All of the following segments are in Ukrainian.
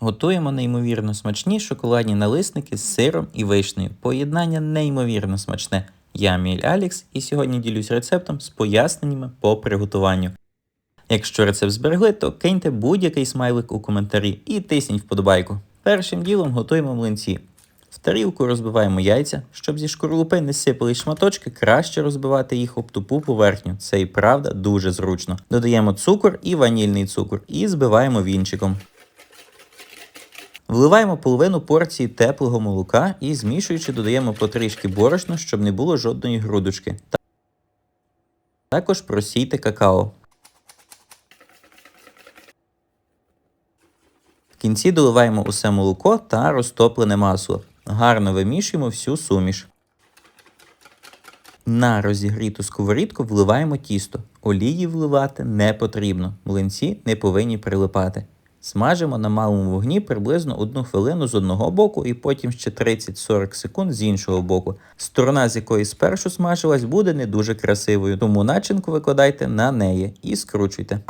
Готуємо неймовірно смачні шоколадні налисники з сиром і вишнею. Поєднання неймовірно смачне. Я Міль Алікс і сьогодні ділюсь рецептом з поясненнями по приготуванню. Якщо рецепт зберегли, то киньте будь-який смайлик у коментарі і тисніть вподобайку. Першим ділом готуємо млинці. В тарілку розбиваємо яйця, щоб зі шкорлупи не сипались шматочки, краще розбивати їх об тупу поверхню. Це і правда дуже зручно. Додаємо цукор і ванільний цукор і збиваємо вінчиком. Вливаємо половину порції теплого молока і змішуючи додаємо потрішки борошна, щоб не було жодної грудочки. Також просійте какао. В кінці доливаємо усе молоко та розтоплене масло. Гарно вимішуємо всю суміш. На розігріту сковорідку вливаємо тісто. Олії вливати не потрібно. Млинці не повинні прилипати. Смажимо на малому вогні приблизно 1 хвилину з одного боку і потім ще 30-40 секунд з іншого боку. Сторона, з якої спершу смажилась, буде не дуже красивою, тому начинку викладайте на неї і скручуйте.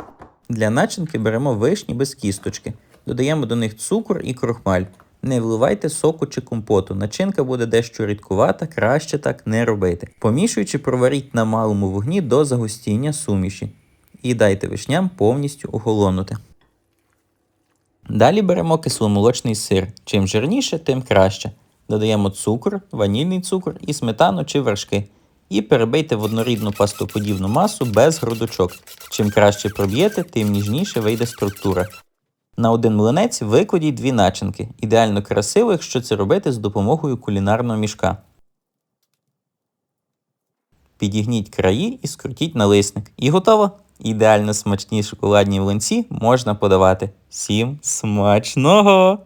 Для начинки беремо вишні без кісточки. Додаємо до них цукор і крохмаль. Не вливайте соку чи компоту. Начинка буде дещо рідкувата, краще так не робити. Помішуючи, проваріть на малому вогні до загустіння суміші. І дайте вишням повністю охолонути. Далі беремо кисломолочний сир. Чим жирніше, тим краще. Додаємо цукор, ванільний цукор і сметану чи вершки. І перебийте в однорідну пастоподібну масу без грудочок. Чим краще проб'єте, тим ніжніше вийде структура. На один млинець викладіть дві начинки. Ідеально красиво, якщо це робити з допомогою кулінарного мішка. Підігніть краї і скрутіть налисник. І готово! Ідеально смачні шоколадні млинці можна подавати. Всім смачного!